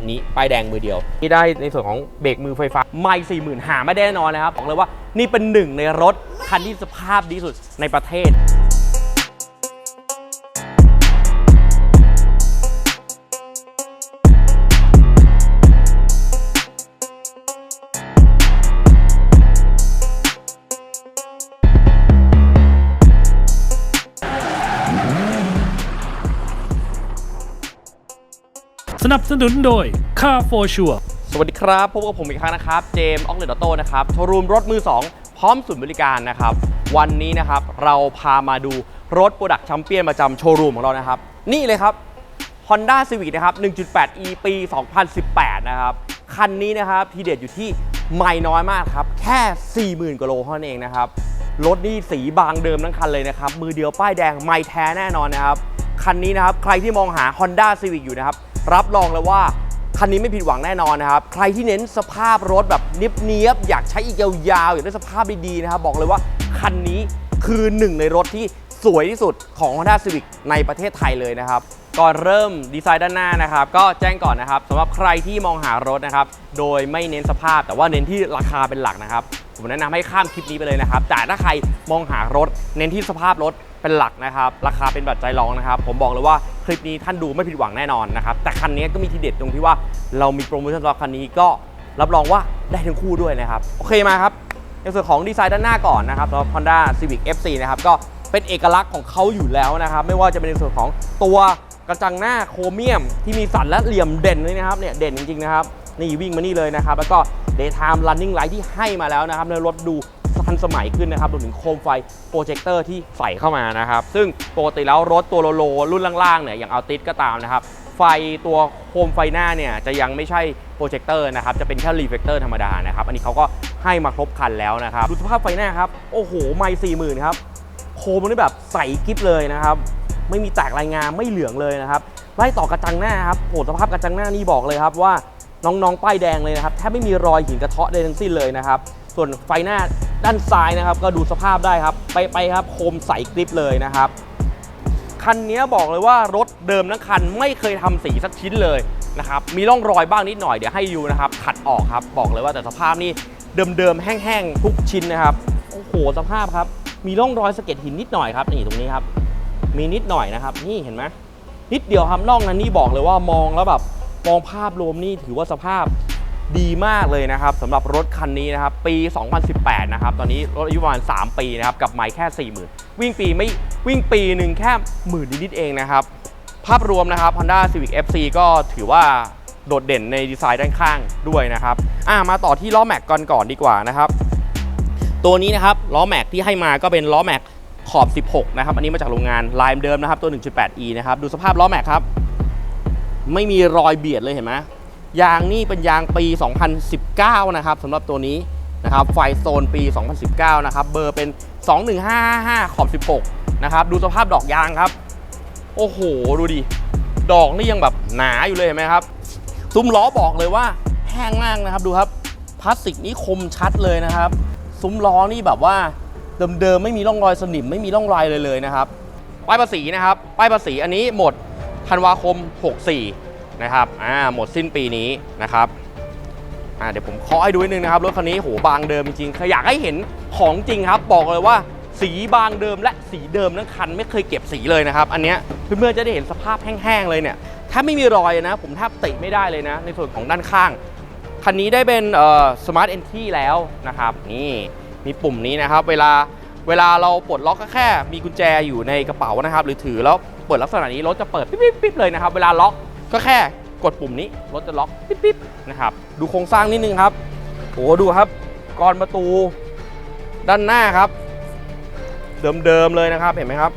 อันนี้ป้ายแดงมือเดียว ที่ได้ในส่วนของเบรกมือไฟฟ้าไม่สี่หมื่นหาไม่ได้แน่นอนนะครับบอกเลยว่านี่เป็นหนึ่งในรถคันที่สภาพดีสุดในประเทศ สนับสนุนโดย Car for Sure สวัสดีครับพบกับผมอีกครั้งนะครับ เจมส์ออกเลดอโต้นะครับโชว์รูมรถมือ 2 พร้อมศูนย์บริการนะครับ วันนี้นะครับเราพามาดูรถโปรดักต์แชมเปี้ยนประจำโชว์รูมของเรานะครับ นี่เลยครับ Honda Civic นะครับ 1.8e ปี 2018 นะครับ คันนี้นะครับ ทีเด็ดอยู่ที่ไม่น้อยมากครับ แค่ 40,000กว่าโลเท่านั้นเองนะครับ รถนี่สีบางเดิมทั้งคันเลยนะครับ มือเดียวป้ายแดงไม่แท้แน่นอนนะครับ คันนี้นะครับ ใครที่มองหา Honda Civic อยู่นะครับ รับรองเลยว่าคันนี้ไม่ผิดหวังแน่นอนนะครับ ใครที่เน้นสภาพรถแบบเนียบๆอยากใช้อีกยาวๆอยากได้สภาพดีๆนะครับ บอกเลยว่าคันนี้คือหนึ่งในรถที่สวยที่สุดของ Honda Civic ในประเทศไทยเลยนะครับ ก่อนเริ่มดีไซน์ด้านหน้านะครับ ก็แจ้งก่อนนะครับสำหรับใครที่มองหารถนะครับ โดยไม่เน้นสภาพแต่ว่าเน้นที่ราคาเป็นหลักนะครับ ผมแนะนำให้ข้ามคลิปนี้ไปเลยนะครับ แต่ถ้าใครมองหารถ เน้นที่สภาพรถ เป็นหลักนะครับ ราคาเป็นปัจจัยรองนะครับ ผมบอกเลยว่าคลิปนี้ท่านดูไม่ผิดหวังแน่นอนนะครับ แต่คันนี้ก็มีทีเด็ดตรงที่ว่าเรามีโปรโมชั่นสำหรับคันนี้ก็รับรองว่าได้ทั้งคู่ด้วยนะครับ โอเคมาครับในส่วนของดีไซน์ด้านหน้าก่อนนะครับสำหรับ Honda Civic FC นะครับก็เป็นเอกลักษณ์ของเขาอยู่แล้วนะครับ ไม่ว่าจะเป็นในส่วนของตัวกระจังหน้าโครเมียม ที่มีสันและเหลี่ยมเด่นเลยนะครับเนี่ยเด่นจริงๆนะครับนี่วิ่งมานี่เลยนะครับ แล้วก็ daytime running light ที่ให้มาแล้วนะครับในรถดู ทันสมัยขึ้นนะครับรวมถึงโคมไฟโปรเจคเตอร์ที่ใส่เข้ามานะครับ ซึ่งปกติแล้วรถตัวโลโลรุ่นล่างๆเนี่ยอย่างเอาติสก็ตามนะครับ ไฟตัวโคมไฟหน้าเนี่ยจะยังไม่ใช่โปรเจคเตอร์นะครับ จะเป็นแค่รีเฟกเตอร์ธรรมดานะครับ อันนี้เขาก็ให้มาครบคันแล้วนะครับ ดูสภาพไฟหน้าครับ โอ้โห ไม่สี่หมื่นครับ โคมมันแบบใสกิ๊บเลยนะครับ ไม่มีแตกรายงานไม่เหลืองเลยนะครับ ไล่ต่อกระจังหน้าครับโหสภาพกระจังหน้านี่บอกเลยครับว่าน้องๆ ป้ายแดงเลยนะครับ แทบไม่มีรอยหินกระเทาะใดทั้งสิ้นเลยนะครับ ส่วนไฟหน้าด้านซ้ายนะครับ ก็ดูสภาพได้ครับ ไปไปครับโคมใสกริบเลยนะครับ คันนี้บอกเลยว่ารถเดิมทั้งคันไม่เคยทำสีสักชิ้นเลยนะครับ มีร่องรอยบ้างนิดหน่อยเดี๋ยวให้ดูนะครับ ขัดออกครับ บอกเลยว่าแต่สภาพนี่เดิมๆแห้งๆทุกชิ้นนะครับ โอ้โหสภาพครับ มีร่องรอยสะเก็ดหินนิดหน่อยครับนี่ตรงนี้ครับ มีนิดหน่อยนะครับ นี่เห็นไหมนิดเดียวครับน่องนั้นนี่บอกเลยว่ามองแล้วแบบมองภาพรวมนี่ถือว่าสภาพ ดีมากเลยนะครับสำหรับรถคันนี้นะครับปี 2018 นะครับตอนนี้รถอายุประมาณ 3 ปีนะครับกับไมล์แค่ 40,000 วิ่งปีไม่วิ่งปีหนึ่งแค่หมื่นนิดๆเองนะครับภาพรวมนะครับ Honda Civic FC ก็ถือว่าโดดเด่นในดีไซน์ด้านข้างด้วยนะครับอ่ามาต่อที่ล้อแม็กก่อนก่อนดีกว่านะครับ ตัวนี้นะครับล้อแม็กที่ให้มาก็เป็นล้อแม็กขอบ 16 นะครับ อันนี้มาจากโรงงานลายเดิมนะครับ ตัว 1.8e นะครับ ดูสภาพล้อแม็กครับ ไม่มีรอยเบียดเลยเห็นไหม ยางนี่เป็นยางปี 2019 นะครับสำหรับตัวนี้นะครับไฟโซนปี 2019 นะครับ เบอร์เป็น 2155 ขอบ 16 นะครับ ดูสภาพดอกยางครับ โอ้โห ดูดิ ดอกนี่ยังแบบหนาอยู่เลยเห็นไหมครับ ซุ้มล้อบอกเลยว่าแห้งมากนะครับ ดูครับ พลาสติกนี่คมชัดเลยนะครับ ซุ้มล้อนี่แบบว่าเดิมๆไม่มีร่องรอยสนิมไม่มีร่องรอยเลยเลยนะครับ ป้ายภาษีนะครับ ป้ายภาษีอันนี้หมดธันวาคม 64 นะครับอ่าหมดสิ้นปีนี้นะครับอ่าเดี๋ยวผมเคาะให้ดูนิดนึงนะครับรถคันนี้โหบางเดิมจริงๆอยากให้เห็นของจริงครับ บอกเลยว่าสีบางเดิมและสีเดิมทั้งคันไม่เคยเก็บสีเลยนะครับอันเนี้ยเพื่อนๆจะได้เห็นสภาพแห้งๆเลยเนี่ยถ้าไม่มีรอยนะ ผมแทบติไม่ได้เลยนะ ในส่วนของด้านข้าง คันนี้ได้เป็นเอ่อ smart entry แล้วนะครับ นี่มีปุ่มนี้นะครับ เวลาเวลาเราปลดล็อกก็แค่ มีกุญแจอยู่ในกระเป๋านะครับ หรือถือแล้วเปิดลักษณะนี้รถจะเปิดปิ๊บปิ๊บปิ๊บเลยนะครับ เวลาล็อก ก็แค่กดปุ่มนี้รถจะล็อกปิ๊บปิ๊บนะครับดูโครงสร้างนิดนึงครับโอ้ดูครับกรอนประตูด้านหน้าครับ เดิมๆเลยนะครับเห็นไหมครับ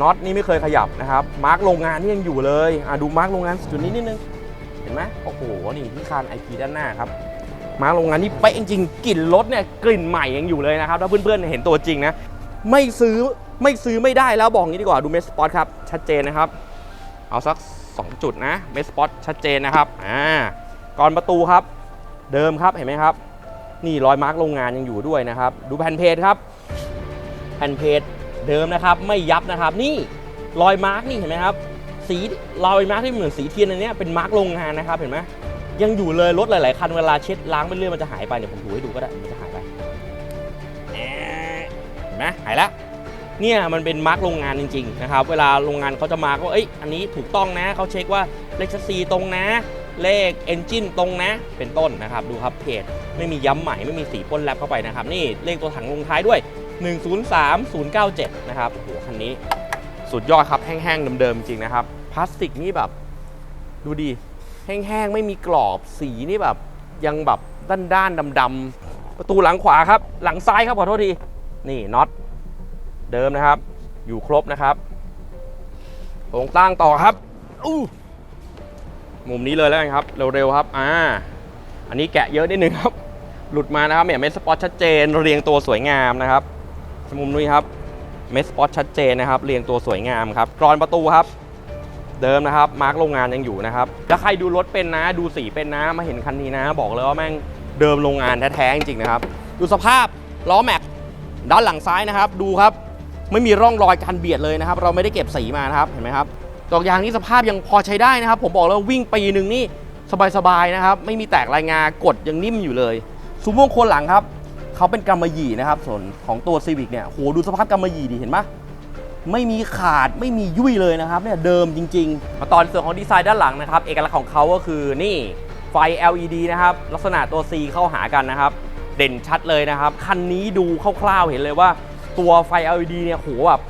น็อตนี่ไม่เคยขยับนะครับมาร์กโรงงานนี่ยังอยู่เลยอะดูมาร์กโรงงานจุดนี้นิดนึงเห็นไหมโอ้โหนี่ที่คานไอพีด้านหน้าครับมาร์กโรงงานนี่เป๊ะจริงๆกลิ่นรถเนี่ยกลิ่นใหม่ยังอยู่เลยนะครับถ้าเพื่อนๆเห็นตัวจริงนะไม่ซื้อไม่ซื้อไม่ได้แล้วบอกงี้ดีกว่าดูเมสปอร์ตครับชัดเจนนะครับ เอาสัก 2 จุดนะเมสปอตชัดเจนนะครับอ่าก่อนประตูครับ เดิมครับเห็นไหมครับ นี่รอยมาร์กโรงงานยังอยู่ด้วยนะครับ ดูแผ่นเพจครับ แผ่นเพจเดิมนะครับไม่ยับนะครับ นี่รอยมาร์กนี่เห็นไหมครับสีรอยมาร์กที่เหมือนสีเทียนอันนี้เป็นมาร์กโรงงานนะครับเห็นไหมยังอยู่เลยรถหลายๆคันเวลาเช็ดล้างไปเรื่อยมันจะหายไปเดี๋ยวผมถูให้ดูก็ได้มันจะหายไปแอะเห็นไหมหายแล้ว เนี่ยมันเป็นมาร์กโรงงานจริงๆนะครับเวลาโรงงานเขาจะมาร์กว่าเอ้ยอันนี้ถูกต้องนะเขาเช็คว่าเลขซีตรงนะ เลขเอนจินตรงนะ เป็นต้นนะครับ ดูครับเพจไม่มีย้ำใหม่ไม่มีสีพ่นแลบเข้าไปนะครับ นี่เลขตัวถังลงท้ายด้วย 103097 นะครับโอ้โหคันนี้สุดยอดครับแห้งๆเดิมๆจริงนะครับพลาสติกนี่แบบดูดิแห้งๆไม่มีกรอบสีนี่แบบ ยังแบบด้านๆดำๆประตูหลังขวาครับ หลังซ้ายครับขอโทษทีนี่น็อต เดิมนะครับ อยู่ครบนะครับโครงตั้งต่อครับอู้มุมนี้เลยแล้วกันครับเร็วๆครับอ่าอันนี้แกะเยอะนิดนึงครับ หลุดมานะครับเนี่ยเม็ดสปอตชัดเจนเรียงตัวสวยงามนะครับมุมนี้ครับเมสสปอตชัดเจนนะครับ เรียงตัวสวยงามครับกรอนประตูครับ เดิมนะครับมาร์กโรงงานยังอยู่นะครับถ้าใครดูรถเป็นนะ ดูสีเป็นนะมาเห็นคันนี้นะ บอกเลยว่าแม่งเดิมโรงงานแท้ๆจริงๆนะครับ ดูสภาพล้อแม็กด้านหลังซ้ายนะครับ ดูครับ ไม่มีร่องรอยการเบียดเลยนะครับ เราไม่ได้เก็บสีมานะครับเห็นไหมครับดอกยางนี่สภาพยังพอใช้ได้นะครับ ผมบอกแล้ววิ่งปีหนึ่งนี่สบายๆนะครับ ไม่มีแตกรายงากดยังนิ่มอยู่เลยซูโม่โคนหลังครับเขาเป็นกำมะหยี่นะครับ ส่วนของตัวซีวิกเนี่ยโหดูสภาพกำมะหยี่ดิเห็นปะไม่มีขาดไม่มียุ่ยเลยนะครับเนี่ยเดิมจริงๆ มาตอนส่วนของดีไซน์ด้านหลังนะครับ เอกลักษณ์ของเขาก็คือนี่ไฟ LED นะครับ ลักษณะตัว C เข้าหากันนะครับ เด่นชัดเลยนะครับ คันนี้ดูคร่าวๆเห็นเลยว่า ตัวไฟ LED เนี่ยโหแบบ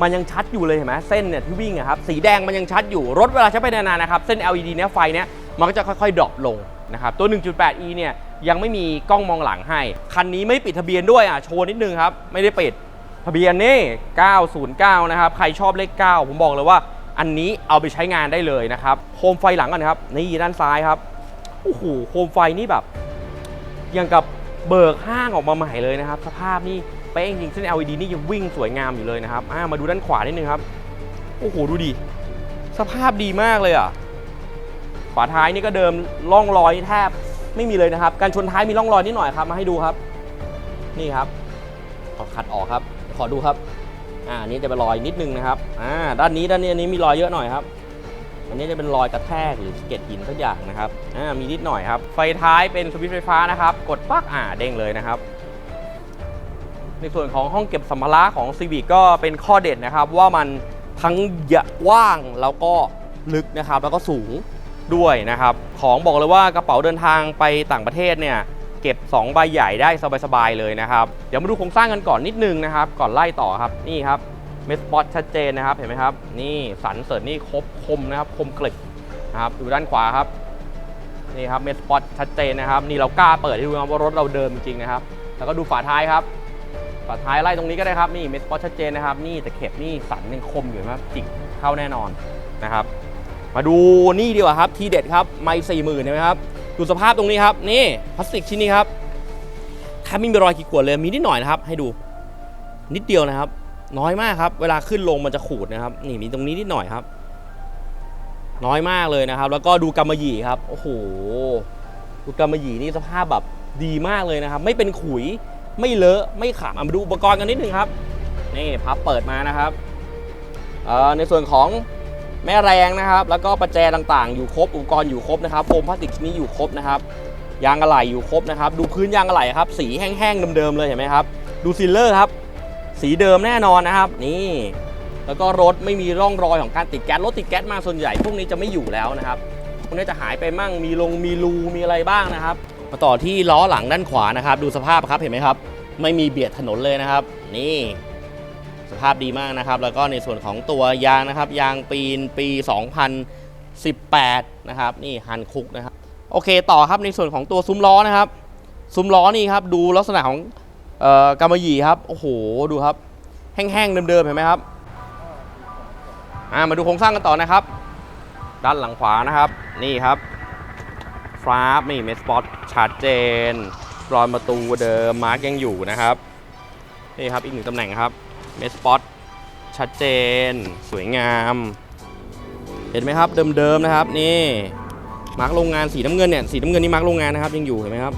มันยังชัดอยู่เลยเห็นไหมเส้นเนี่ยที่วิ่งอะครับสีแดงมันยังชัดอยู่รถเวลาใช้ไปนานๆนะครับเส้น LED เนี่ยไฟเนี่ยมันก็จะค่อยๆดรอปลงนะครับตัว 1.8e เนี่ยยังไม่มีกล้องมองหลังให้ คันนี้ไม่ปิดทะเบียนด้วยอะโชว์นิดนึงครับ ไม่ได้ปิดทะเบียนนี่ 909 นะครับ ใครชอบเลข 9 ผมบอกเลยว่า อันนี้เอาไปใช้งานได้เลยนะครับโคมไฟหลังก่อนครับ นี่ด้านซ้ายครับโอ้โหโคมไฟนี่แบบ อย่างกับเบิกห้างออกมาใหม่เลยนะครับ สภาพนี่ ป๊ะจริงเส้น LED นี่ยังวิ่งสวยงามอยู่เลยนะครับามาดูด้านขวานิดนึงครับ โอ้โห ดูดิ สภาพดีมากเลยอะ ฝาท้ายนี่ก็เดิมร่องรอยแทบไม่มีเลยนะครับ การชนท้ายมีร่องรอยนิดหน่อยครับ มาให้ดูครับ นี่ครับ ขอขัดออกครับ ขอดูครับ อ่านี้จะเป็นรอยนิดนึงนะครับ อ่า ด้านนี้ด้านนี้อันนี้มีรอยเยอะหน่อยครับ อันนี้จะเป็นรอยกระแทกหรือสเก็ดหินสักอย่างนะครับ อ่า มีนิดหน่อยครับ ไฟท้ายเป็นสวิตช์ไฟฟ้านะครับ กดปักอ่าเด้งเลยนะครับ ในส่วนของห้องเก็บสัมภาระของ Civic ก็เป็นข้อเด่นนะครับ ว่ามันทั้งใหญ่างแล้วก็ลึกนะครับ แล้วก็สูงด้วยนะครับ ของบอกเลยว่ากระเป๋าเดินทางไปต่างประเทศเนี่ยเก็บ 2 ใบใหญ่ได้สบายๆเลยนะครับ เดี๋ยวมาดูโครงสร้างกันก่อนนิดนึงนะครับ ก่อนไล่ต่อครับนี่ครับเมสปอตชัดเจนนะครับเห็นไหมครับ นี่สันเสริญนี่ครบคมนะครับ คมกริบนะครับดูด้านขวาครับนี่ครับเมสปอตชัดเจนนะครับ นี่เรากล้าเปิดให้ดูนะว่ารถเราเดิมจริงๆนะครับ แล้วก็ดูฝาท้ายครับ ฝาท้ายไล่ตรงนี้ก็ได้ครับนี่เมสปอตชัดเจนนะครับนี่แต่เข็บนี่สันยังคมอยู่นะครับจิกเข้าแน่นอนนะครับ มาดูนี่ดีกว่าครับทีเด็ดครับไม่สี่หมื่นใช่ไหมครับดูสภาพตรงนี้ครับนี่พลาสติกชิ้นนี้ครับแทบไม่มีรอยขีดข่วนเลยมีนิดหน่อยนะครับ ให้ดูนิดเดียวนะครับ น้อยมากครับ เวลาขึ้นลงมันจะขูดนะครับ นี่มีตรงนี้นิดหน่อยครับ น้อยมากเลยนะครับ แล้วก็ดูกำมะหยี่ครับโอ้โหดูกำมะหยี่นี่สภาพแบบดีมากเลยนะครับ ไม่เป็นขุย ไม่เลอะไม่ขามมาดูอุปกรณ์กันนิดนึงครับ นี่พับเปิดมานะครับในส่วนของแม่แรงนะครับ แล้วก็ประแจต่างๆ อยู่ครบอุปกรณ์อยู่ครบนะครับโฟมพลาสติกนนี้อยู่ครบนะครับยางอะไหล่อยู่ครบนะครับ ดูพื้นยางอะไหล่ครับ สีแห้งๆเดิมๆเลยเห็นไหมครับ ดูซิลเลอร์ครับ สีเดิมแน่นอนนะครับ นี่ แล้วก็รถไม่มีร่องรอยของการติดแก๊สรถติดแก๊สมาส่วนใหญ่พวกนี้จะไม่อยู่แล้วนะครับพวกนี้จะหายไปมั่งมีลงมีรูมีอะไรบ้างนะครับ มาต่อที่ล้อหลังด้านขวานะครับ ดูสภาพครับเห็นไหมครับ ไม่มีเบียดถนนเลยนะครับ นี่สภาพดีมากนะครับ แล้วก็ในส่วนของตัวยางนะครับ ยางปีนปี 2018 นะครับ นี่ฮันคุกนะครับ โอเคต่อครับในส่วนของตัวซุ้มล้อนะครับ ซุ้มล้อนี่ครับ ดูลักษณะของออกำมะหยี่ครับ โอ้โห ดูครับ แห้งๆเดิมๆเห็นไหมครับมาดูโครงสร้างกันต่อนะครับ ด้านหลังขวานะครับ นี่ครับ ฟราฟนี่เมสปอตชัดเจนรอยประตูเดิมมาร์กยังอยู่นะครับ นี่ครับอีกหนึ่งตำแหน่งครับเมสปอตชัดเจน สวยงาม เห็นไหมครับเดิมๆนะครับนี่มาร์กโรงงานสีน้ำเงินเนี่ยสีน้ำเงินนี่มาร์กโรงงานนะครับยังอยู่เห็นไหมครับ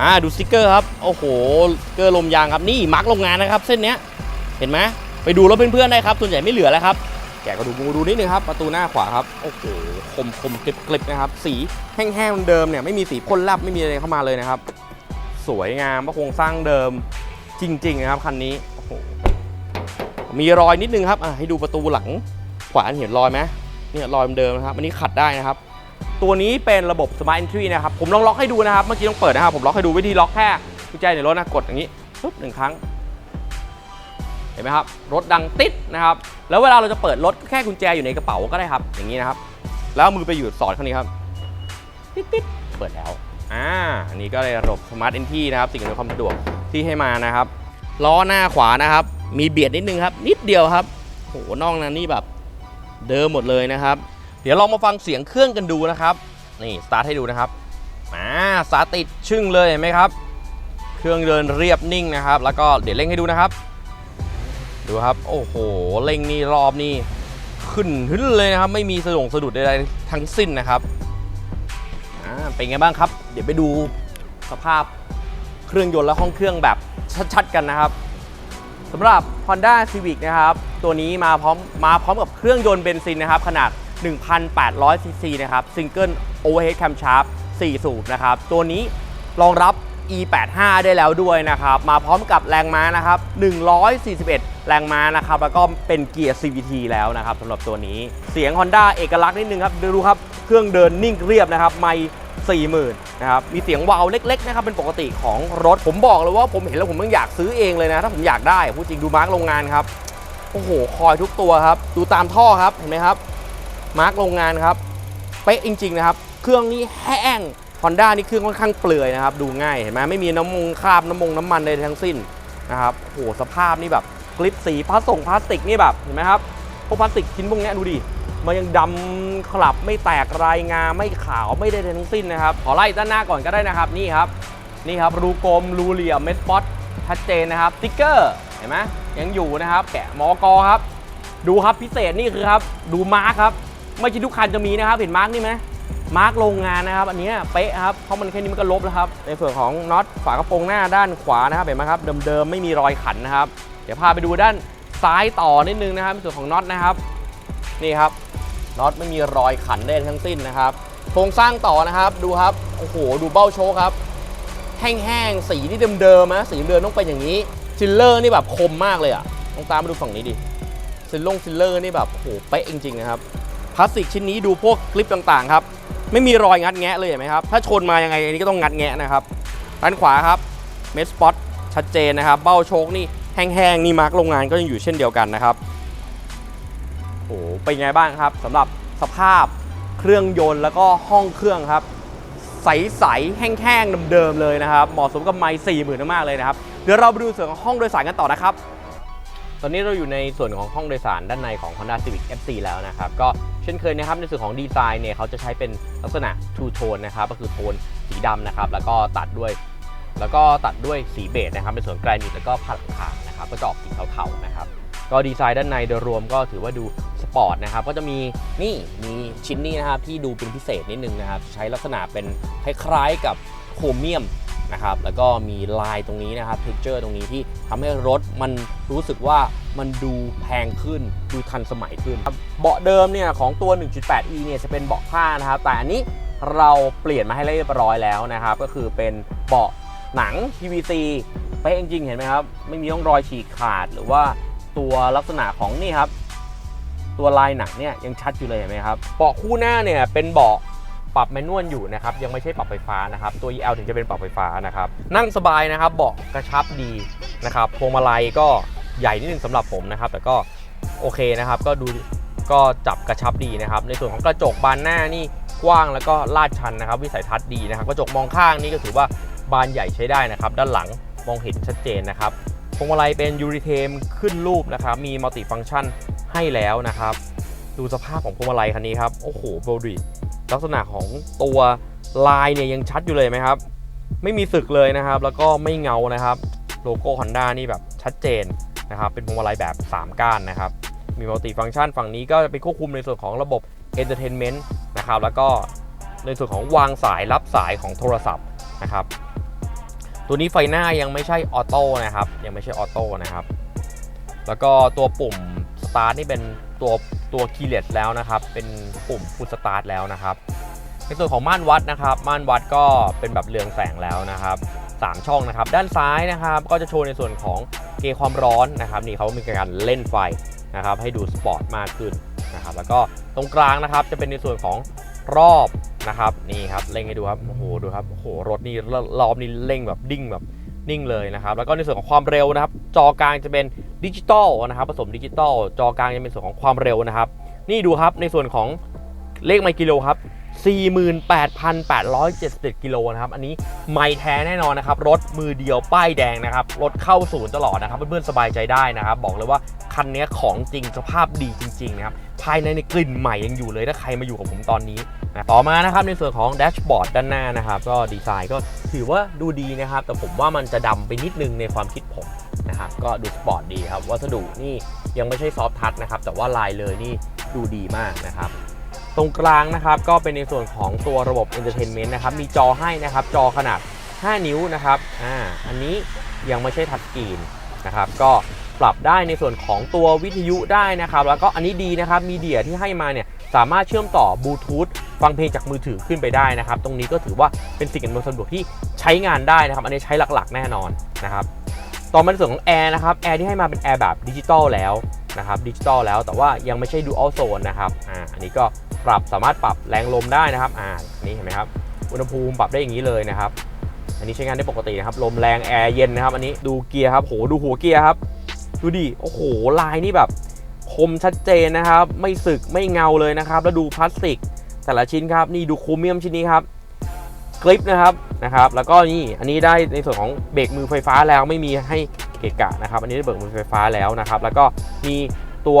อ่าดูสติกเกอร์ครับโอ้โหเกอร์ลมยางครับนี่มาร์กโรงงานนะครับ เส้นเนี้ยเห็นไหมไปดูรถเพื่อนๆได้ครับส่วนใหญ่ไม่เหลือแล้วครับ แกะกระดูกงูดูนิดนึงครับประตูหน้าขวาครับโอ้โหคมคมกริบกริบนะครับสีแห้งๆเดิมเนี่ยไม่มีสีพ่นแลบไม่มีอะไรเข้ามาเลยนะครับ สวยงามพระโครงสร้างเดิมจริงๆนะครับคันนี้โอ้โหมีรอยนิดนึงครับอะให้ดูประตูหลังขวาเห็นรอยไหมเนี่ยรอยเดิมนะครับอันนี้ขัดได้นะครับ ตัวนี้เป็นระบบ Smart Entry นะครับผมลองล็อกให้ดูนะครับเมื่อกี้ต้องเปิดนะครับผมล็อกให้ดูวิธีล็อกแค่กุญแจในรถนะกดอย่างนี้ปุ๊บหนึ่งครั้ง ห็นไหมครับรถดังติดนะครับ แล้วเวลาเราจะเปิดรถแค่กุญแจอยู่ในกระเป๋าก็ได้ครับ อย่างนี้นะครับ แล้วมือไปอยู่สอดข้างนี้ครับติดติดเปิดแล้วอ่าอันนี้ก็เลยระบบ Smart Entry นะครับ สิ่งอำนวยความสะดวกที่ให้มานะครับล้อหน้าขวานะครับ มีเบียดนิดนึงครับ นิดเดียวครับโหนอกนั้นนี่แบบเดิมหมดเลยนะครับ เดี๋ยวลองมาฟังเสียงเครื่องกันดูนะครับ นี่สตาร์ทให้ดูนะครับอ่าสตาร์ทติดชึ่งเลยเห็นไหมครับ เครื่องเดินเรียบนิ่งนะครับ แล้วก็เดี๋ยวเร่งให้ดูนะครับ ดูครับ โอ้โห เร่งนี่รอบนี่ขึ้นขึ้นเลยนะครับ ไม่มีสะดงสะดุดใดๆทั้งสิ้นนะครับอ่าเป็นไงบ้างครับ เดี๋ยวไปดูสภาพเครื่องยนต์และห้องเครื่องแบบชัดๆ กันนะครับสำหรับ Honda Civic นะครับ ตัวนี้มาพร้อมมาพร้อมกับเครื่องยนต์เบนซินนะครับ ขนาด 1,800ซีซีนะครับ Single Overhead Camshaft 4สูบนะครับ ตัวนี้รองรับ E85 ได้แล้วด้วยนะครับ มาพร้อมกับแรงม้านะครับ 141 แรงม้านะครับ แล้วก็เป็นเกียร์ CVT แล้วนะครับสำหรับตัวนี้ เสียง Honda เอกลักษณ์นิดนึงครับ ดูครับ เครื่องเดินนิ่งเรียบนะครับ ไม่40,000นะครับ มีเสียงวาวเล็กๆนะครับ เป็นปกติของรถ ผมบอกเลยว่าผมเห็นแล้วผมต้องอยากซื้อเองเลยนะ ถ้าผมอยากได้พูดจริงดูมาร์กโรงงานครับ โอ้โห คอยทุกตัวครับ ดูตามท่อครับ เห็นไหมครับ มาร์กโรงงานครับ เป๊ะจริง ๆ นะครับ เครื่องนี้แห้ง Honda นี่เครื่องค่อนข้างเปลือยนะครับ ดูง่ายเห็นไหมไม่มีน้ำมงคราบน้ำมงน้ำมันใดทั้งสิ้นนะครับโหสภาพนี่แบบกลิปสีพลาสส่งพลาสติกนี่แบบเห็นไหมครับพวกพลาสติกชิ้นพวกนี้ดูดิมันยังดำขลับไม่แตกรายงาไม่ขาวไม่ได้ทั้งสิ้นนะครับขอไล่ด้านหน้าก่อนก็ได้นะครับนี่ครับนี่ครับรูกลมรูเหลี่ยมเมสปอตชัดเจนนะครับติ๊กเกอร์เห็นไหมยังอยู่นะครับแกะมอกอครับ ดูครับพิเศษนี่คือครับ ดูมาร์คครับ ไม่ใช่ทุกคันจะมีนะครับ เห็นมาร์คนี่ไหม มาร์คโรงงานนะครับ อันนี้เป๊ะครับเพราะมันแค่นี้มันก็ลบแล้วครับในส่วนของน็อตฝากระโปรงหน้าด้านขวานะครับเห็นไหมครับเดิมๆไม่มีรอยขันนะครับ เดี๋ยวพาไปดูด้านซ้ายต่อนิดนึงนะครับในส่วนของน็อตนะครับนี่ครับน็อตไม่มีรอยขันได้ทั้งสิ้นนะครับโครงสร้างต่อนะครับดูครับโอ้โหดูเบ้าโชคครับ แห้งๆสีที่เดิมๆนะสีเดิมต้องเป็นอย่างนี้ซิลเลอร์นี่แบบคมมากเลยอะต้องตามมาดูฝั่งนี้ดิซิลลงซิลเลอร์นี่แบบโอ้โหเป๊ะจริงๆนะครับพลาสติกชิ้นนี้ดูพวกกลิปต่างๆครับ ไม่มีรอยงัดแงะเลยเห็นไหมครับ ถ้าชนมายังไงอันนี้ก็ต้องงัดแงะนะครับด้านขวาครับเมสปอตชัดเจนนะครับ เบ้าโชคนี่แห้งๆนี่มาร์กโรงงานก็ยังอยู่เช่นเดียวกันนะครับโอ้โหเป็นไงบ้างครับสำหรับสภาพเครื่องยนต์แล้วก็ห้องเครื่องครับ ใสๆแห้งๆเดิมๆเลยนะครับเหมาะสมกับไมค์สี่หมื่นมากเลยนะครับเดี๋ยวเราไปดูส่วนของห้องโดยสารกันต่อนะครับ ตอนนี้เราอยู่ในส่วนของห้องโดยสารด้านในของ Honda Civic FC แล้วนะครับ ก็เช่นเคยนะครับในส่วนของดีไซน์เนี่ยเขาจะใช้เป็นลักษณะ two tone นะครับ ก็คือโทนสีดำนะครับ แล้วก็ตัดด้วย แล้วก็ตัดด้วยสีเบจนะครับเป็นส่วนแกรนิตแล้วก็ผลังคานะครับก็จะออกสีเทาๆนะครับก็ดีไซน์ด้านในโดยรวมก็ถือว่าดูสปอร์ตนะครับก็จะมีนี่มีชิ้นนี้นะครับที่ดูเป็นพิเศษนิดนึงนะครับใช้ลักษณะเป็นคล้ายๆกับโครเมียม นะครับแล้วก็มีลายตรงนี้นะครับเท็กเจอร์ตรงนี้ที่ทำให้รถมันรู้สึกว่ามันดูแพงขึ้นดูทันสมัยขึ้นครับเบาะเดิมเนี่ยของตัว 1.8e เนี่ยจะเป็นเบาะผ้านะครับแต่อันนี้เราเปลี่ยนมาให้เรียบร้อยแล้วนะครับก็คือเป็นเบาะหนัง PVC เป๊ะจริงๆเห็นไหมครับไม่มีร่องรอยฉีกขาดหรือว่าตัวลักษณะของนี่ครับ ตัวลายหนังเนี่ยยังชัดอยู่เลยเห็นไหมครับเบาะคู่หน้าเนี่ยเป็นเบาะ ปรับแมนนวลอยู่นะครับยังไม่ใช่ปรับไฟฟ้านะครับตัว EL ถึงจะเป็นปรับไฟฟ้านะครับนั่งสบายนะครับเบาะกระชับดีนะครับพวงมาลัยก็ใหญ่นิดนึงสำหรับผมนะครับแต่ก็โอเคนะครับก็ดูก็จับกระชับดีนะครับ ในส่วนของกระจกบานหน้านี่กว้างแล้วก็ลาดชันนะครับ วิสัยทัศน์ดีนะครับ กระจกมองข้างนี่ก็ถือว่าบานใหญ่ใช้ได้นะครับ ด้านหลังมองเห็นชัดเจนนะครับพวงมาลัยเป็นยูริเทมขึ้นรูปนะครับ มีมัลติฟังก์ชันให้แล้วนะครับ ดูสภาพของพวงมาลัยคันนี้ครับ โอ้โหโบดี ลักษณะของตัวลายเนี่ยยังชัดอยู่เลยไหมครับ ไม่มีสึกเลยนะครับ แล้วก็ไม่เงานะครับ โลโก้ Honda นี่แบบชัดเจนนะครับ เป็นพวงมาลัยแบบ 3 ก้านนะครับ มีมัลติฟังก์ชันฝั่งนี้ก็จะไปควบคุมในส่วนของระบบ Entertainment นะครับ แล้วก็ในส่วนของวางสายรับสายของโทรศัพท์นะครับ ตัวนี้ไฟหน้ายังไม่ใช่ออโต้นะครับ ยังไม่ใช่ออโต้นะครับ แล้วก็ตัวปุ่มสตาร์ทนี่เป็น ตัวตัวคีย์เลสแล้วนะครับ เป็นปุ่มพุชสตาร์ทแล้วนะครับ ในส่วนของม่านวัดนะครับ ม่านวัดก็เป็นแบบเรืองแสงแล้วนะครับสามช่องนะครับ ด้านซ้ายนะครับ ก็จะโชว์ในส่วนของเกณฑ์ความร้อนนะครับ นี่เขามีการเล่นไฟนะครับ ให้ดูสปอร์ตมากขึ้นนะครับ แล้วก็ตรงกลางนะครับ จะเป็นในส่วนของรอบนะครับ นี่ครับเล่งให้ดูครับ โอ้โห ดูครับ โอ้โห รถนี่รอบนี่เล่งแบบดิ้งแบบ นิ่งเลยนะครับ แล้วก็ในส่วนของความเร็วนะครับ จอกลางจะเป็นดิจิตอลนะครับ ผสมดิจิตอล จอกลางจะเป็นส่วนของความเร็วนะครับ นี่ดูครับในส่วนของเลขไมล์กิโลครับ48,877กิโลนะครับ อันนี้ไม่แท้แน่นอนนะครับ รถมือเดียวป้ายแดงนะครับ รถเข้าศูนย์ตลอดนะครับ เพื่อนๆสบายใจได้นะครับ บอกเลยว่า คันนี้ของจริงสภาพดีจริงๆนะครับภายในในกลิ่นใหม่ยังอยู่เลยถ้าใครมาอยู่กับผมตอนนี้นะต่อมานะครับในส่วนของแดชบอร์ดด้านหน้านะครับก็ดีไซน์ก็ถือว่าดูดีนะครับ แต่ผมว่ามันจะดำไปนิดนึงในความคิดผมนะครับก็ดูสปอร์ตดีครับวัสดุนี่ยังไม่ใช่ซอฟทัชนะครับแต่ว่าลายเลยนี่ดูดีมากนะครับตรงกลางนะครับก็เป็นในส่วนของตัวระบบ Entertainment นะครับมีจอให้นะครับจอขนาด 5 นิ้วนะครับอ่าอันนี้ยังไม่ใช่ทัชสกรีนนะครับก็ ปรับได้ในส่วนของตัววิทยุได้นะครับ แล้วก็อันนี้ดีนะครับมีเดียที่ให้มาเนี่ยสามารถเชื่อมต่อบลูทูธฟังเพลงจากมือถือขึ้นไปได้นะครับ ตรงนี้ก็ถือว่าเป็นสิ่งอำนวยสะดวกที่ใช้งานได้นะครับ อันนี้ใช้หลักๆ แน่นอนนะครับ ต่อมาในส่วนของแอร์นะครับแอร์ที่ให้มาเป็นแอร์แบบดิจิตอลแล้วนะครับดิจิตอลแล้วแต่ว่ายังไม่ใช่ดูอัลโซนนะครับอ่าอันนี้ก็ปรับสามารถปรับแรงลมได้นะครับอ่านี่เห็นไหมครับอุณหภูมิปรับได้อย่างนี้เลยนะครับ อันนี้ใช้งานได้ปกตินะครับลมแรงแอร์เย็นนะครับ อันนี้ดูเกียร์ครับโหดูหัวเกียร์ครับ ดูดิ โอ้โห ลายนี่แบบคมชัดเจนนะครับ ไม่สึกไม่เงาเลยนะครับ แล้วดูพลาสติก แต่ละชิ้นครับ นี่ดูโครเมียมชิ้นนี้ครับกริปนะครับ นะครับ แล้วก็นี่ อันนี้ได้ในส่วนของเบรกมือไฟฟ้าแล้วไม่มีให้เกะกะนะครับ อันนี้ได้เบรกมือไฟฟ้าแล้วนะครับ แล้วก็มีตัว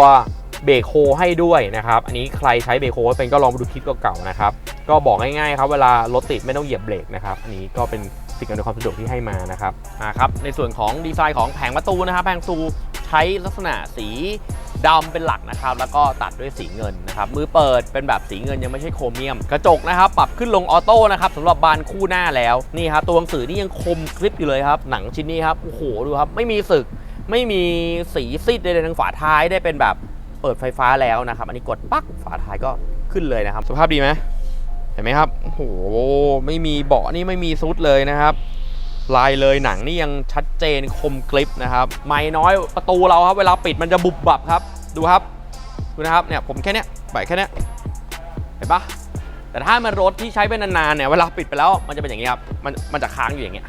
เบรกโฮให้ด้วยนะครับ อันนี้ใครใช้เบรกโฮเป็นก็ลองไปดูคลิปเก่าๆนะครับ ก็บอกง่ายๆครับ เวลารถติดไม่ต้องเหยียบเบรกนะครับ อันนี้ก็เป็น สิ่งอำนวยความสะดวกที่ให้มานะครับอ่าครับในส่วนของดีไซน์ของแผงประตูนะครับแผงประตูใช้ลักษณะสีดำเป็นหลักนะครับ แล้วก็ตัดด้วยสีเงินนะครับ มือเปิดเป็นแบบสีเงินยังไม่ใช่โครเมียม กระจกนะครับ ปรับขึ้นลงออโต้นะครับสำหรับบานคู่หน้าแล้วนี่ครับตัวหนังสือนี่ยังคมกริบอยู่เลยครับ หนังชิ้นนี้ครับโอ้โหดูครับ ไม่มีสึก ไม่มีสีซีดใดๆทางฝาท้ายได้เป็นแบบเปิดไฟฟ้าแล้วนะครับ อันนี้กดปักฝาท้ายก็ขึ้นเลยนะครับ สภาพดีไหม ห็นไหมครับโอ้โหไม่มีเบาะนี่ไม่มีซุดเลยนะครับ ลายเลยหนังนี่ยังชัดเจนคมกริบนะครับ ไม่น้อยประตูเราครับ เวลาปิดมันจะบุบบับครับ ดูครับ ดูนะครับเนี่ยผมแค่เนี้ยใบแค่เนี้ยเห็นปะแต่ถ้ามันรถที่ใช้เป็นนานๆเนี่ยเวลาปิดไปแล้วมันจะเป็นอย่างนี้ครับมันมันจะค้างอยู่อย่างเงี้ย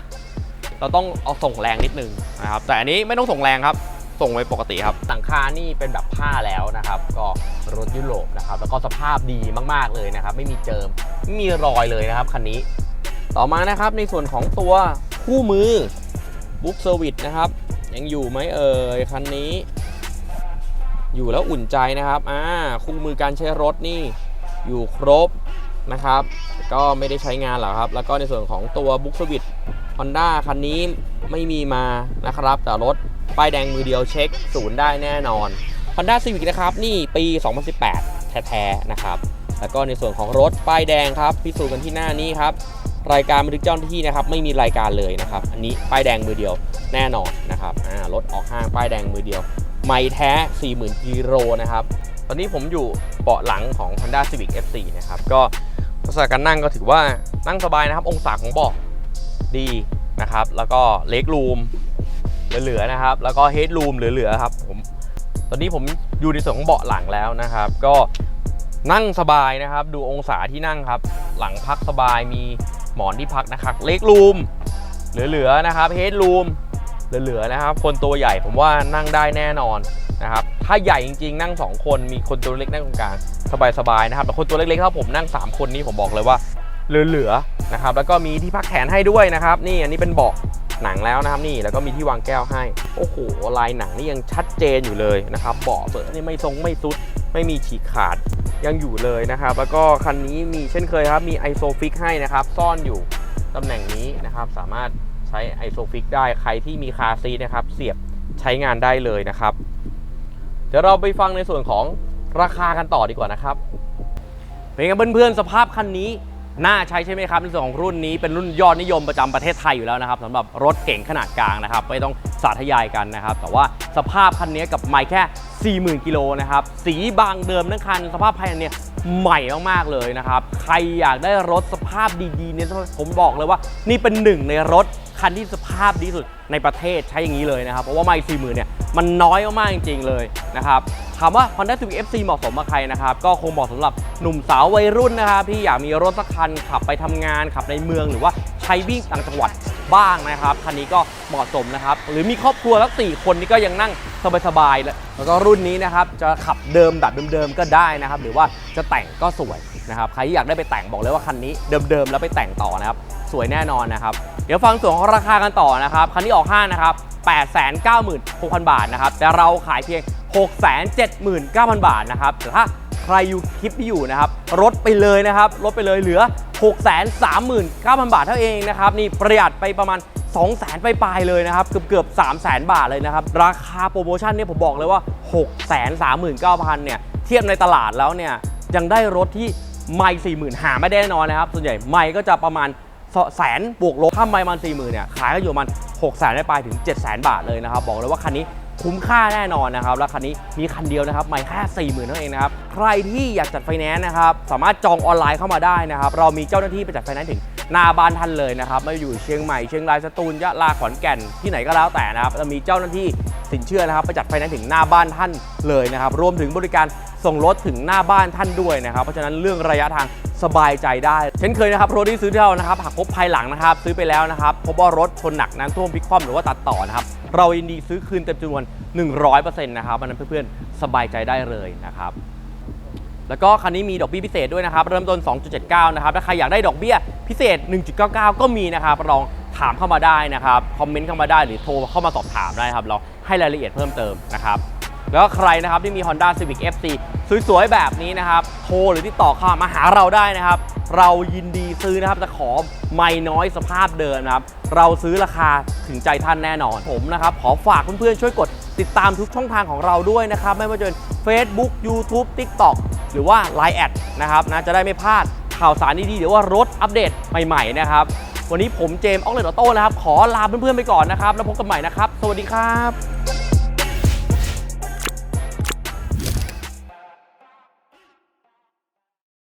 เราต้องเอาส่งแรงนิดนึงนะครับแต่อันนี้ไม่ต้องส่งแรงครับ ส่งไว้ปกติครับหลังคานี่เป็นแบบผ้าแล้วนะครับ ก็รถยุโรปนะครับ แล้วก็สภาพดีมากๆเลยนะครับ ไม่มีเจิมไม่มีรอยเลยนะครับคันนี้ ต่อมานะครับในส่วนของตัวคู่มือบุ๊กเซอร์วิสนะครับ ยังอยู่ไหมเอ่ยคันนี้ อยู่แล้วอุ่นใจนะครับอ่าคู่มือการใช้รถนี่อยู่ครบนะครับ ก็ไม่ได้ใช้งานหรอกครับ แล้วก็ในส่วนของตัวบุ๊กเซอร์วิส Honda คันนี้ไม่มีมานะครับ แต่รถ ป้ายแดงมือเดียวเช็คศูนย์ได้แน่นอน Honda Civic นะครับ นี่ปี 2018 แท้ๆนะครับ แล้วก็ในส่วนของรถป้ายแดงครับ พิสูจน์กันที่หน้านี้ครับ รายการบันทึกเจ้าหน้าที่นะครับ ไม่มีรายการเลยนะครับ อันนี้ป้ายแดงมือเดียวแน่นอนนะครับรถออกห้างป้ายแดงมือเดียว ไม่แท้ 40,000กิโลนะครับ ตอนนี้ผมอยู่เบาะหลังของ Honda Civic F4 นะครับ ก็ลักษณะการนั่งก็ถือว่านั่งสบายนะครับ องศาของเบาะดีนะครับ แล้วก็เล็กรูม เหลือๆนะครับ แล้วก็เฮดรูมเหลือๆครับผมตอนนี้ผมอยู่ในส่วนของเบาะหลังแล้วนะครับ ก็นั่งสบายนะครับ ดูองศาที่นั่งครับ หลังพักสบายมีหมอนที่พักนะครับ เล็กรูมเหลือๆนะครับเฮดรูมเหลือๆนะครับ คนตัวใหญ่ผมว่านั่งได้แน่นอนนะครับ ถ้าใหญ่จริงๆ นั่ง 2 คนมีคนตัวเล็กนั่งตรงกลางสบายๆนะครับแต่คนตัวเล็กๆถ้าผมนั่ง 3 คนนี้ผมบอกเลยว่าเหลือๆนะครับ แล้วก็มีที่พักแขนให้ด้วยนะครับ นี่อันนี้เป็นเบาะ หนังแล้วนะครับนี่แล้วก็มีที่วางแก้วให้ โอ้โหลายหนังนี่ยังชัดเจนอยู่เลยนะครับเบาะเบอร์นี่ไม่ทรงไม่ซุด ไม่มีฉีกขาดยังอยู่เลยนะครับ แล้วก็คันนี้มีเช่นเคยครับมีไอโซฟิกให้นะครับ ซ่อนอยู่ตำแหน่งนี้นะครับ สามารถใช้ไอโซฟิกได้ใครที่มีคาซีนะครับ เสียบใช้งานได้เลยนะครับ เดี๋ยวเราไปฟังในส่วนของราคากันต่อดีกว่านะครับเป็นไงเพื่อนๆสภาพคันนี้ น่าใช้ใช่ไหมครับในส่วนของรุ่นนี้เป็นรุ่นยอดนิยมประจำประเทศไทยอยู่แล้วนะครับสำหรับรถเก่งขนาดกลางนะครับไม่ต้องสาธยายกันนะครับ แต่ว่าสภาพคันนี้กับไม่แค่ 40,000 กิโลนะครับสีบางเดิมทั้งคันสภาพภายในเนี่ยใหม่มากๆเลยนะครับ ใครอยากได้รถสภาพดีๆเนี่ยผมบอกเลยว่า นี่เป็นหนึ่งในรถ คันที่สภาพดีสุดในประเทศใช้อย่างนี้เลยนะครับ เพราะว่าไม่40,000เนี่ยมันน้อยมากๆจริงๆเลยนะครับถามว่า Honda Civic FC เหมาะสมกับใครนะครับ ก็คงเหมาะสำหรับหนุ่มสาววัยรุ่นนะครับที่อยากมีรถสักคันขับไปทำงานขับในเมืองหรือว่าใช้วิ่งต่างจังหวัดบ้างนะครับ คันนี้ก็เหมาะสมนะครับ หรือมีครอบครัวสักสี่คนนี่ก็ยังนั่งสบายๆแล้วแล้วก็รุ่นนี้นะครับ จะขับเดิมแบบเดิมๆก็ได้นะครับ หรือว่าจะแต่งก็สวยนะครับ ใครที่อยากได้ไปแต่งบอกเลยว่าคันนี้เดิมๆแล้วไปแต่งต่อนะครับ สวยแน่นอนนะครับ เดี๋ยวฟังส่วนของราคากันต่อนะครับ คันนี้ออกห้างนะครับ 896,000 บาทนะครับ แต่เราขายเพียง 679,000 บาทนะครับ แต่ถ้าใครอยู่คลิปที่อยู่นะครับลดไปเลยนะครับลดไปเลยเหลือ 639,000 บาทเท่าเองนะครับ นี่ประหยัดไปประมาณ 200,000 ไปปลายๆเลยนะครับ เกือบเกือบ300,000 บาทเลยนะครับ ราคาโปรโมชั่นเนี่ยผมบอกเลยว่า 639,000 เนี่ย เทียบในตลาดแล้วเนี่ยยังได้รถที่ไม่สี่หมื่นหาไม่ได้แน่นอนนะครับ ส่วนใหญ่ไม่ก็จะประมาณ แสนบวกลบถ้าไม่มันสี่หมื่นเนี่ยขายก็อยู่มันหกแสนได้ไปถึง7จ็ดแสนบาทเลยนะครับ บอกเลยว่าคันนี้คุ้มค่าแน่นอนนะครับแล้วคันนี้มีคันเดียวนะครับไม่แค่สี่หมื่นนั่นเองนะครับ ใครที่อยากจัดไฟแนนซ์นะครับ สามารถจองออนไลน์เข้ามาได้นะครับ เรามีเจ้าหน้าที่ไปจัดไฟแนนซ์ถึง หน้าบ้านท่านเลยนะครับไม่ว่าอยู่เชียงใหม่เชียงรายสตูลยะลาขอนแก่นที่ไหนก็แล้วแต่นะครับเรามีเจ้าหน้าที่สินเชื่อนะครับไปจัดไฟแนนซ์ถึงหน้าบ้านท่านเลยนะครับ รวมถึงบริการส่งรถถึงหน้าบ้านท่านด้วยนะครับ เพราะฉะนั้นเรื่องระยะทางสบายใจได้ เช่นเคยนะครับรถที่ซื้อที่เรานะครับหากพบภายหลังนะครับ ซื้อไปแล้วนะครับ พบว่ารถชนหนักน้ำท่วมพลิกคว่ำหรือว่าตัดต่อนะครับ เรายินดีซื้อคืนเต็มจำนวน 100%นะครับเพราะฉะนั้นเพื่อนๆสบายใจได้เลยนะครับ แล้วก็คันนี้มีดอกเบี้ยพิเศษด้วยนะครับ เริ่มต้น 2.79 นะครับ ถ้าใครอยากได้ดอกเบี้ยพิเศษ 1.99 ก็มีนะครับ ลองถามเข้ามาได้นะครับ คอมเมนต์เข้ามาได้หรือโทรเข้ามาสอบถามได้ครับ เราให้รายละเอียดเพิ่มเติมนะครับ แล้วก็ใครนะครับที่มี Honda Civic FC สวยๆ แบบนี้นะครับ โทรหรือติดต่อเข้ามาหาเราได้นะครับ เรายินดีซื้อนะครับแต่ขอไม่น้อยสภาพเดิมนะครับ เราซื้อราคาถึงใจท่านแน่นอน ผมนะครับขอฝากเพื่อนๆช่วยกด ติดตามทุกช่องทางของเราด้วยนะครับ ไม่ว่าจะเป็น Facebook YouTube TikTok หรือว่า Line แอดนะครับนะจะได้ไม่พลาดข่าวสารดีๆหรือว่ารถอัปเดตใหม่ๆนะครับ วันนี้ผมเจมส์ออกเลนออโต้นะครับ ขอลาเพื่อนๆไปก่อนนะครับ แล้วพบกันใหม่นะครับ สวัสดีครับ